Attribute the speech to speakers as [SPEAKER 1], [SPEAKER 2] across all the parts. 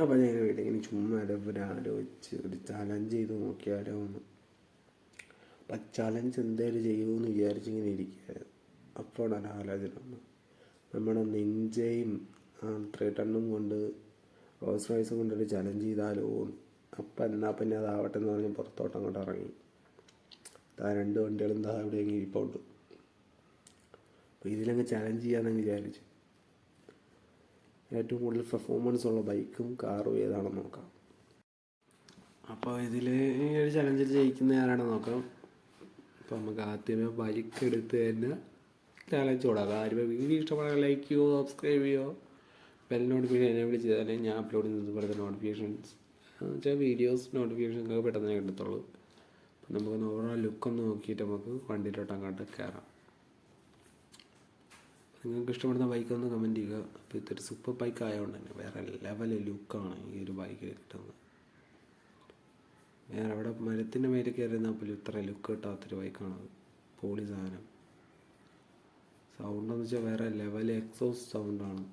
[SPEAKER 1] അപ്പോൾ ഞാൻ വീട്ടിൽ ഇങ്ങനെ ചുമ്മാ ഇടപെടെ ആലോചിച്ച് ഒരു ചലഞ്ച് ചെയ്ത് നോക്കിയാലോ എന്ന്. അപ്പം ചലഞ്ച് എന്തായാലും ചെയ്യുമെന്ന് വിചാരിച്ചിങ്ങനെ ഇരിക്കുകയായിരുന്നു അപ്പോഴാണ് ആലോചന നമ്മുടെ നെഞ്ചയും ആ ടണ്ണും കൊണ്ട് റോസ് റൈസും കൊണ്ടൊരു ചലഞ്ച് ചെയ്താലോ അപ്പം എന്നാൽ പിന്നെ അതാവട്ടെ എന്ന് പറഞ്ഞ് പുറത്തോട്ട് അങ്ങോട്ട് ഇറങ്ങി. ആ രണ്ട് വണ്ടികളും ദാ ഇവിടെ ഇങ്ങനെ ഇരിപ്പുണ്ട്. അപ്പോൾ ഇതിലങ്ങ് ചലഞ്ച് ചെയ്യാമെന്ന് വിചാരിച്ചു. ഏറ്റവും കൂടുതൽ പെർഫോമൻസ് ഉള്ള ബൈക്കും കാറും ഏതാണെന്ന് നോക്കാം. അപ്പോൾ ഇതിൽ ഈ ഒരു ചലഞ്ചിൽ ജയിക്കുന്ന ആരാണെന്ന് നോക്കാം. അപ്പോൾ നമുക്ക് ആദ്യമേ ബൈക്ക് എടുത്ത് തന്നെ ചലഞ്ച് കൊടുക്കാം ആരും വീഡിയോ ഇഷ്ടപ്പെടാൻ ലൈക്ക് ചെയ്യുമോ സബ്സ്ക്രൈബ് ചെയ്യുമോ ബെൽ നോട്ടിഫിക്കേഷൻ എന്നെ വിളിച്ച് തന്നെ ഞാൻ അപ്ലോഡ് ചെയ്യുന്നത് നോട്ടിഫിക്കേഷൻസ് വെച്ചാൽ വീഡിയോസ് നോട്ടിഫിക്കേഷൻ ഒക്കെ പെട്ടെന്ന് കണ്ടെത്തുള്ളൂ അപ്പം നമുക്കൊന്ന് ഓവറോൾ ലുക്കൊന്ന് നോക്കിയിട്ട് നമുക്ക് വണ്ടിയിലോട്ട് അങ്ങോട്ട് കയറാം നിങ്ങൾക്ക് ഇഷ്ടപ്പെടുന്ന ബൈക്ക് ഒന്ന് കമന്റ് ചെയ്യുക. അപ്പോൾ ഇതൊരു സൂപ്പർ ബൈക്ക് ആയതുകൊണ്ട് തന്നെ വേറെ ലെവൽ ലുക്കാണ് ഈ ഒരു ബൈക്ക് കിട്ടുന്നത്. വേറെ അവിടെ മരത്തിന്റെ മേലെ കയറിയിരുന്നാൽ പോലും ഇത്ര ലുക്ക് കിട്ടാത്തൊരു ബൈക്കാണത് പോളി സാധനം. സൗണ്ടെന്ന് വെച്ചാൽ വേറെ ലെവൽ എക്സോസ് സൗണ്ടാണ്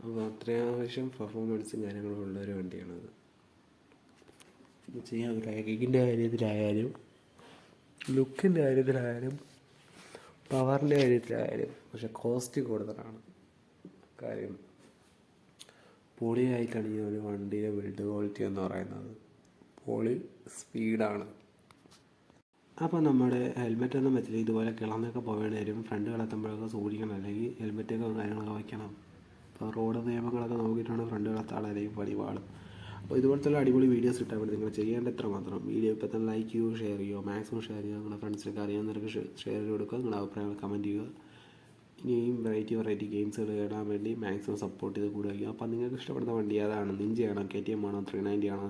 [SPEAKER 1] അപ്പോൾ അത്യാവശ്യം പെർഫോമൻസും കാര്യങ്ങളും ഉള്ള ഒരു വണ്ടിയാണത് ചെയ്യാൻ റാഗിങ്ങിന്റെ കാര്യത്തിലായാലും ലുക്കിന്റെ കാര്യത്തിലായാലും പവറിന്റെ കാര്യത്തിലായാലും പക്ഷെ കോസ്റ്റ് കൂടുതലാണ്. കാര്യം പൊളിയായിട്ടാണ് ഈ ഒരു വണ്ടിയുടെ ബിൽഡ് ക്വാളിറ്റി എന്ന് പറയുന്നത്. പൊളി സ്പീഡാണ് അപ്പോൾ നമ്മുടെ ഹെൽമെറ്റ് ഒന്നും വെച്ചില്ല. ഇതുപോലെ കിളന്നൊക്കെ പോവേണ്ടവരും. ഫ്രണ്ട് കളത്തുമ്പോഴൊക്കെ സൂക്ഷിക്കണം. അല്ലെങ്കിൽ ഹെൽമെറ്റൊക്കെ കാര്യങ്ങളൊക്കെ വയ്ക്കണം. അപ്പോൾ റോഡ് നിയമങ്ങളൊക്കെ നോക്കിയിട്ടാണ് ഫ്രണ്ട് കളത്താൾ അല്ലെങ്കിൽ പണിപാളും അപ്പോൾ ഇതുപോലത്തെ അടിപൊളി വീഡിയോസ് കിട്ടാൻ വേണ്ടി നിങ്ങൾ ചെയ്യേണ്ട എത്ര മാത്രം. വീഡിയോ ഇപ്പോൾ തന്നെ ലൈക്ക് ചെയ്യുകയോ ഷെയർ ചെയ്യുമോ മാക്സിമം ഷെയർ ചെയ്യുക നിങ്ങളുടെ ഫ്രണ്ട്സിനൊക്കെ അറിയാവുന്നവർക്ക് ഷെയർ ചെയ്ത് കൊടുക്കുക നിങ്ങളുടെ അഭിപ്രായങ്ങൾ കമന്റ് ചെയ്യുക. ഇനിയും വെറൈറ്റി വെറൈറ്റി ഗെയിംസുകൾ കേടാൻ വേണ്ടി മാക്സിമം സപ്പോർട്ട് ചെയ്ത് കൂടുക അപ്പോൾ നിങ്ങൾക്ക് ഇഷ്ടപ്പെടുന്ന വണ്ടി ഏതാണ്? നിഞ്ചയാണോ കെ ടി എം ആണോ ത്രീ നയന്റി ആണോ